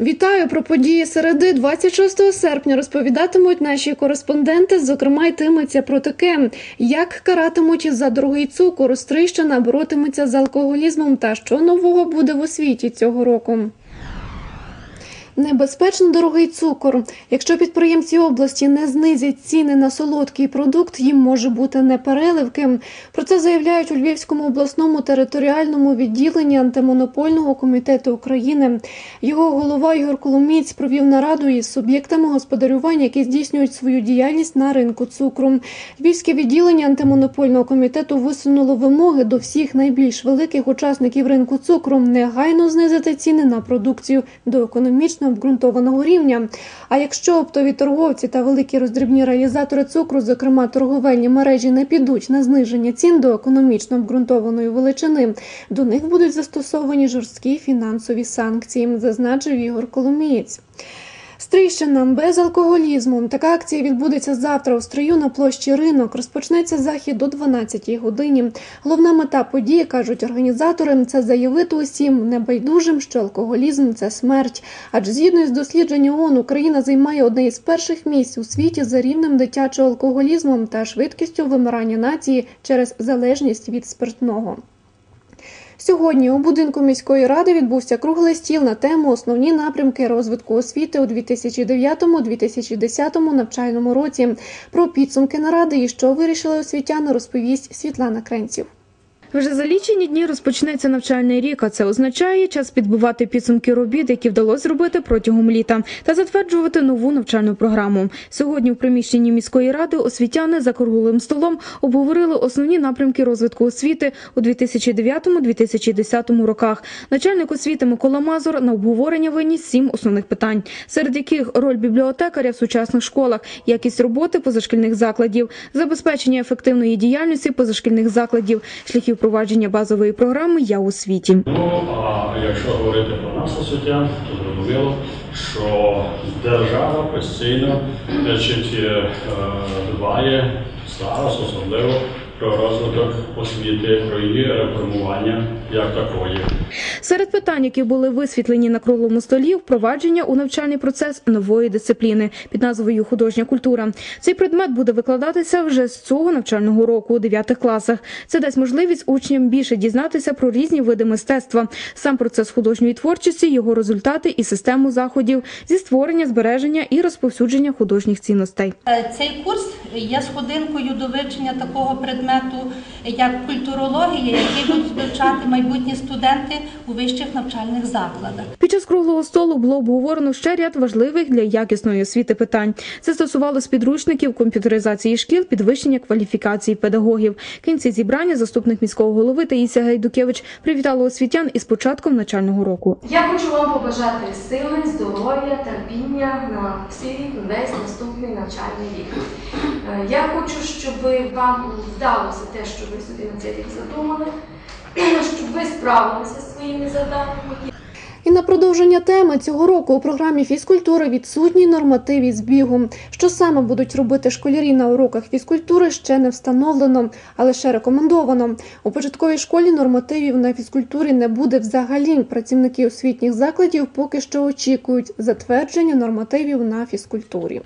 Вітаю про події середи 26 серпня. Розповідатимуть наші кореспонденти. Зокрема, йтиметься про таке, як каратимуть за дорогий цукор. стрищена боротиметься з алкоголізмом та що нового буде в освіті цього року. Небезпечно дорогий цукор. Якщо підприємці області не знизять ціни на солодкий продукт, їм може бути непереливки. Про це заявляють у Львівському обласному територіальному відділенні антимонопольного комітету України. Його голова Ігор Коломіць провів нараду із суб'єктами господарювання, які здійснюють свою діяльність на ринку цукру. Львівське відділення антимонопольного комітету висунуло вимоги до всіх найбільш великих учасників ринку цукру негайно знизити ціни на продукцію до обґрунтованого рівня. А якщо оптові торговці та великі роздрібні реалізатори цукру, зокрема торговельні мережі, не підуть на зниження цін до економічно обґрунтованої величини, до них будуть застосовані жорсткі фінансові санкції, зазначив Ігор Коломієць. Стрийщина без алкоголізму. Така акція відбудеться завтра у стрию на площі ринок. Розпочнеться захід до 12-й годині. Головна мета події кажуть організатори це заявити усім небайдужим, що алкоголізм це смерть. Адже згідно з дослідженням ООН, Україна займає одне із перших місць у світі за рівнем дитячого алкоголізму та швидкістю вимирання нації через залежність від спиртного. Сьогодні у будинку міської ради відбувся круглий стіл на тему Основні напрямки розвитку освіти у 2009-2010 навчальному році. Про підсумки наради і що вирішили освітяни, розповість Світлана Кренців. Вже за лічені дні розпочнеться навчальний рік, а це означає час підбивати підсумки робіт, які вдалося зробити протягом літа, та затверджувати нову навчальну програму. Сьогодні в приміщенні міської ради освітяни за круглим столом обговорили основні напрямки розвитку освіти у 2009-2010 роках. Начальник освіти Микола Мазур на обговорення виніс сім основних питань, серед яких роль бібліотекаря в сучасних школах, якість роботи позашкільних закладів, забезпечення ефективної діяльності позашкільних закладів, шляхів впровадження базової програми Я у світі. Ну а якщо говорити про нас освітян, то зрозуміло, що держава постійно значить, е, дбає зараз особливо про розвиток освіти, про її реформування як такої. Серед питань, які були висвітлені на круглому столі, впровадження у навчальний процес нової дисципліни під назвою художня культура. Цей предмет буде викладатися вже з цього навчального року у 9 класах. Це дасть можливість учням більше дізнатися про різні види мистецтва, сам процес художньої творчості, його результати і систему заходів зі створення, збереження і розповсюдження художніх цінностей. Е, Цей курс є сходинкою до вивчення такого предмету, як культурологія, який будуть вивчати майбутні студенти у вищих навчальних закладах. Під час круглого столу було обговорено ще ряд важливих для якісної освіти питань. Це стосувалося підручників, комп'ютеризації шкіл, підвищення кваліфікації педагогів. Кінці зібрання заступник міського голови Таїсія Гайдукевич привітала освітян із початком навчального року. Я хочу вам побажати сили, здоров'я, терпіння на всій весь наступний навчальний рік. Е, Я хочу, щоб вам вдалося те, що ви собі на цей рік задумали, щоб ви справилися зі своїми завданнями. І на продовження теми цього року у програмі фізкультури відсутній норматив із бігу. Що саме будуть робити школярі на уроках фізкультури, ще не встановлено, а лише рекомендовано. У початковій школі нормативів на фізкультурі не буде взагалі. Працівники освітніх закладів поки що очікують затвердження нормативів на фізкультурі.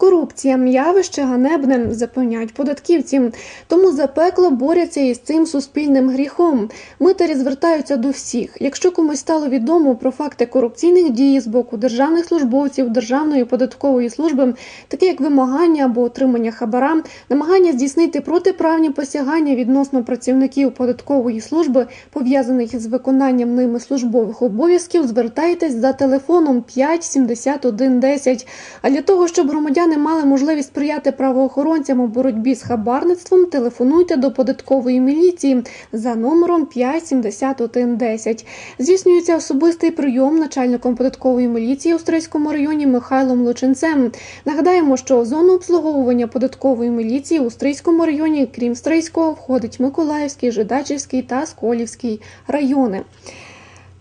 Корупція явище ганебне, запевняють податківці. Тому запекло борються із цим суспільним гріхом. Митарі звертаються до всіх. Якщо комусь стало відомо про факти корупційних дій з боку державних службовців Державної податкової служби, такі як вимагання або отримання хабара, намагання здійснити протиправні посягання відносно працівників податкової служби, пов'язаних із виконанням ними службових обов'язків, звертайтесь за телефоном 5 71 10. А для того, щоб громадяни мали можливість сприяти правоохоронцям у боротьбі з хабарництвом, телефонуйте до податкової міліції за номером 5 71 10. Здійснюється особистий прийом начальником податкової міліції у Стрийському районі Михайлом Лученцем. Нагадаємо, що в зону обслуговування податкової міліції у Стрийському районі, крім Стрийського, входить Миколаївський, Жидачівський та Сколівський райони.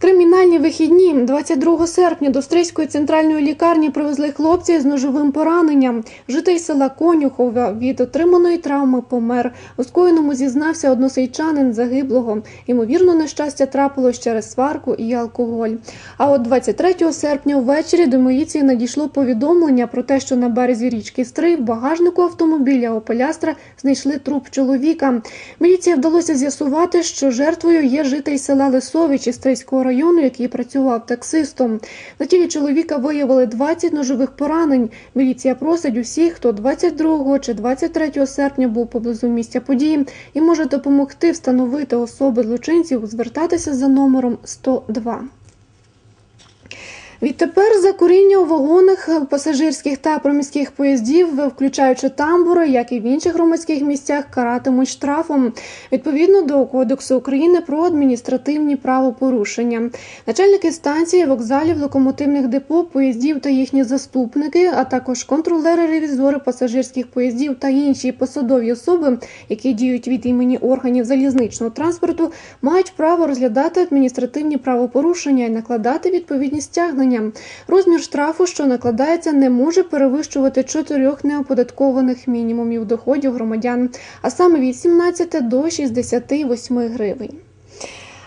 Кримінальні вихідні 22 серпня до Стрийської центральної лікарні привезли хлопця з ножовим пораненням. Житель села Конюхова від отриманої травми помер. У скоєному зізнався односельчанин загиблого. Ймовірно, нещастя трапилось через сварку і алкоголь. А от 23 серпня ввечері до міліції надійшло повідомлення про те, що на березі річки Стрий в багажнику автомобіля Опелястра знайшли труп чоловіка. Міліції вдалося з'ясувати, що жертвою є житель села Лисовичі Стрийського району, який працював таксистом. На тілі чоловіка виявили 20 ножових поранень. Міліція просить усіх, хто 22 чи 23 серпня був поблизу місця події і може допомогти встановити особи злочинців, звертатися за номером 102. Відтепер за куріння у вагонах пасажирських та проміських поїздів, включаючи тамбури, як і в інших громадських місцях, каратимуть штрафом відповідно до Кодексу України про адміністративні правопорушення. Начальники станції, вокзалів, локомотивних депо, поїздів та їхні заступники, а також контролери, ревізори пасажирських поїздів та інші посадові особи, які діють від імені органів залізничного транспорту, мають право розглядати адміністративні правопорушення і накладати відповідні стягнення. Розмір штрафу, що накладається, не може перевищувати чотирьох неоподаткованих мінімумів доходів громадян, а саме від 17 до 68 гривень.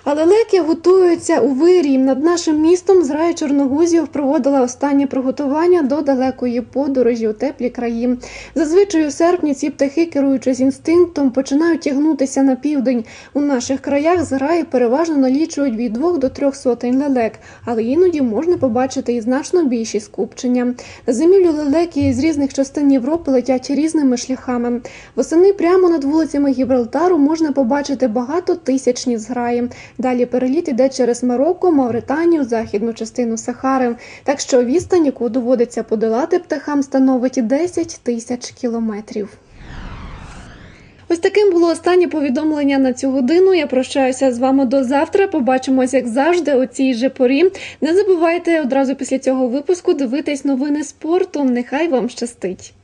Але леки готуються у вирі. Над нашим містом зграя чорногузів проводила останнє приготування до далекої подорожі у теплі краї. Зазвичай у серпні ці птахи, керуючись інстинктом, починають тягнутися на південь. У наших краях зграї переважно налічують від двох до трьох сотень лелек, але іноді можна побачити і значно більші скупчення. На зимівлю лелеки з різних частин Європи летять різними шляхами. Восени прямо над вулицями Гібралтару можна побачити багатотисячні зграї. Далі переліт іде через Марокко, Мавританію, західну частину Сахари. Так що відстань, яку доводиться подолати птахам, становить 10 тисяч кілометрів. Ось таким було останнє повідомлення на цю годину. Я прощаюся з вами до завтра. Побачимось, як завжди, у цій же порі. Не забувайте одразу після цього випуску дивитись новини спорту. Нехай вам щастить.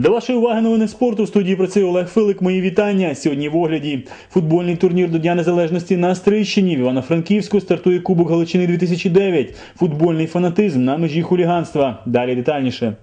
До вашої уваги новини спорту в студії працює Олег Филик. Мої вітання. Сьогодні в огляді футбольний турнір до Дня Незалежності на Стрищині. В Івано-Франківську стартує Кубок Галичини 2009. Футбольний фанатизм на межі хуліганства. Далі детальніше.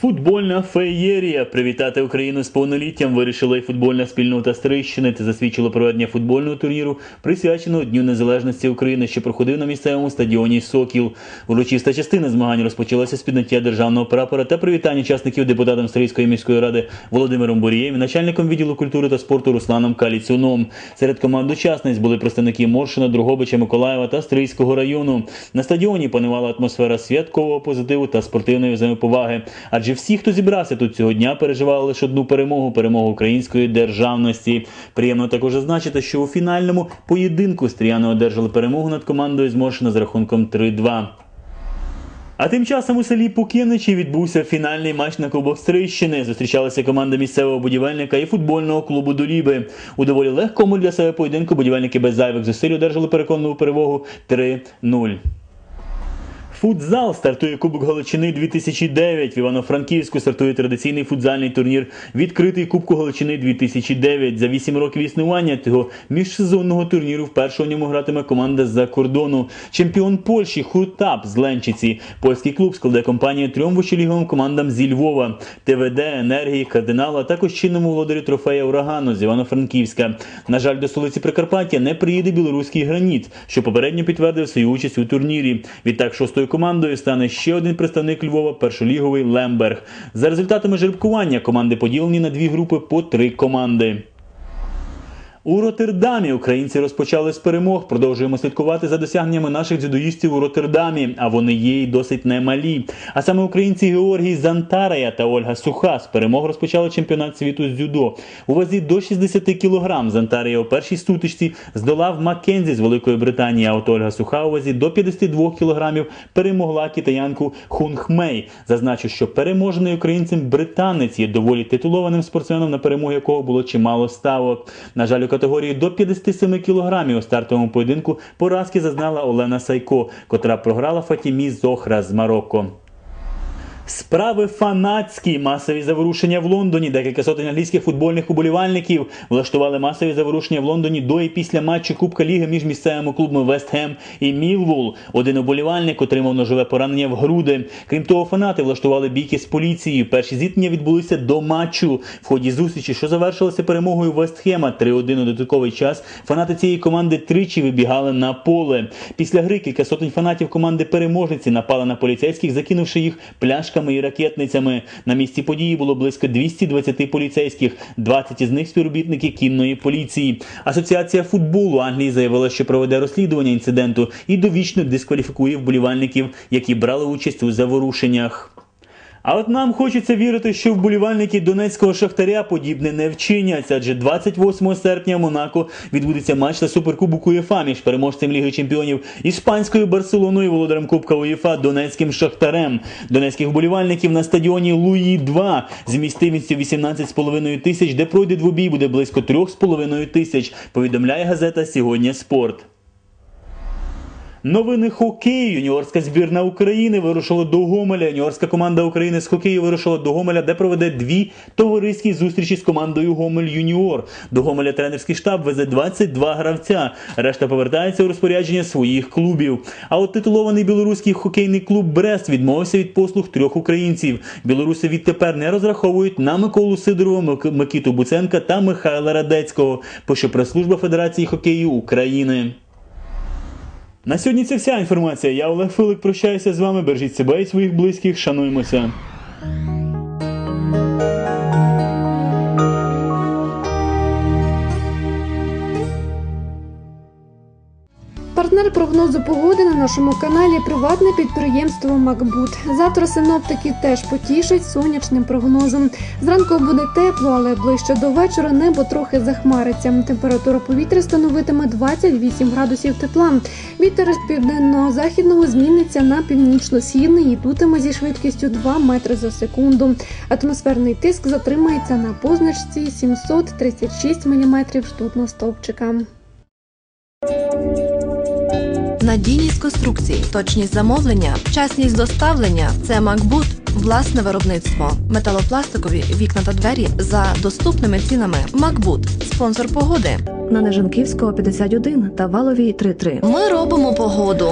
Футбольна феєрія привітати Україну з повноліттям вирішила і футбольна спільнота Стрийщини. Це засвідчило проведення футбольного турніру, присвяченого Дню Незалежності України, що проходив на місцевому стадіоні Сокіл. Урочиста частина змагань розпочалася з підняття державного прапора та привітання учасників депутатам Стрийської міської ради Володимиром Бурієм начальником відділу культури та спорту Русланом Каліцюном. Серед команд учасниць були представники Моршина, Другобича, Миколаєва та Стрийського району. На стадіоні панувала атмосфера святкового позитиву та спортивної взаємоповаги. Адже всі, хто зібрався тут цього дня, переживали лише одну перемогу перемогу української державності. Приємно також зазначити, що у фінальному поєдинку стріяни одержали перемогу над командою з з рахунком 3-2. А тим часом у селі Пукіничі відбувся фінальний матч на Кубок Стрийщини. Зустрічалася команда місцевого будівельника і футбольного клубу Доліби. У доволі легкому для себе поєдинку будівельники без зайвих зусиль одержали переконливу перемогу 3-0. Футзал стартує Кубок Галичини 2009. В Івано-Франківську стартує традиційний футзальний турнір Відкритий Кубку Галичини 2009. За 8 років існування цього міжсезонного турніру вперше у ньому гратиме команда з-за кордону. Чемпіон Польщі Хуртап з Ленчиці. Польський клуб складе компанія трьом вищоліговим командам зі Львова, ТВД, Енергії, Кардинал, а також чинному володарю трофея Урагану з Івано-Франківська. На жаль, до столиці Прикарпаття не приїде білоруський граніт, що попередньо підтвердив свою участь у турнірі. Відтак шостою командою стане ще один представник Львова, першоліговий Лемберг. За результатами жеребкування команди поділені на дві групи по три команди. У Роттердамі українці розпочали з перемог. Продовжуємо слідкувати за досягненнями наших дзюдоїстів у Роттердамі, а вони є й досить немалі. А саме українці Георгій Зантарая та Ольга Суха з перемог розпочали чемпіонат світу з дзюдо. У вазі до 60 кг Зантарія у першій сутичці здолав Маккензі з Великої Британії, а от Ольга Суха у вазі до 52 кг перемогла китаянку Хунхмей. Зазначу, що переможений українцем британець є доволі титулованим спортсменом, на перемогу якого було чимало ставок. На жаль, категорії до 57 кг. У стартовому поєдинку поразки зазнала Олена Сайко, котра програла Фатімі Зохра з Марокко. Справи фанатські масові заворушення в Лондоні. Декілька сотень англійських футбольних уболівальників влаштували масові заворушення в Лондоні до і після матчу Кубка Ліги між місцевими клубами Вест Хем і Мілвул. Один уболівальник отримав ножове поранення в груди. Крім того, фанати влаштували бійки з поліцією. Перші зіткнення відбулися до матчу. В ході зустрічі, що завершилася перемогою Вест Хема 3-1 у додатковий час. Фанати цієї команди тричі вибігали на поле. Після гри кілька сотень фанатів команди переможниці напали на поліцейських, закинувши їх пляшками і ракетницями. На місці події було близько 220 поліцейських, 20 із них співробітники кінної поліції. Асоціація футболу Англії заявила, що проведе розслідування інциденту і довічно дискваліфікує вболівальників, які брали участь у заворушеннях. А от нам хочеться вірити, що вболівальники донецького шахтаря подібне не вчиняться, адже 28 серпня в Монако відбудеться матч на суперкубок УЄФА між переможцем Ліги Чемпіонів іспанською Барселоною володарем Кубка УЄФА Донецьким Шахтарем. Донецьких вболівальників на стадіоні Луї 2 з містивістю 18,5 тисяч, де пройде двобій, буде близько 3,5 тисяч. Повідомляє газета Сьогодні Спорт. Новини хокею. Юніорська збірна України вирушила до Гомеля. Юніорська команда України з хокею вирушила до Гомеля, де проведе дві товариські зустрічі з командою Гомель Юніор. До Гомеля тренерський штаб везе 22 гравця. Решта повертається у розпорядження своїх клубів. А от титулований білоруський хокейний клуб Брест відмовився від послуг трьох українців. Білоруси відтепер не розраховують на Миколу Сидорова, Мик- Микіту Буценка та Михайла Радецького. Пише прес-служба Федерації хокею України. На сьогодні це вся інформація. Я Олег Филик прощаюся з вами. Бережіть себе і своїх близьких. Шануємося. Партнер прогнозу погоди на нашому каналі приватне підприємство Макбут. Завтра синоптики теж потішать сонячним прогнозом. Зранку буде тепло, але ближче до вечора небо трохи захмариться. Температура повітря становитиме 28 градусів тепла. Вітер з південно-західного зміниться на північно-східний і дутиме зі швидкістю 2 метри за секунду. Атмосферний тиск затримається на позначці 736 мм ртутного стовпчика. Надійність конструкцій, точність замовлення, вчасність доставлення це Макбут, власне виробництво, металопластикові вікна та двері за доступними цінами. Макбут, спонсор погоди. На Нежанківського 51 та Валовій 33. Ми робимо погоду.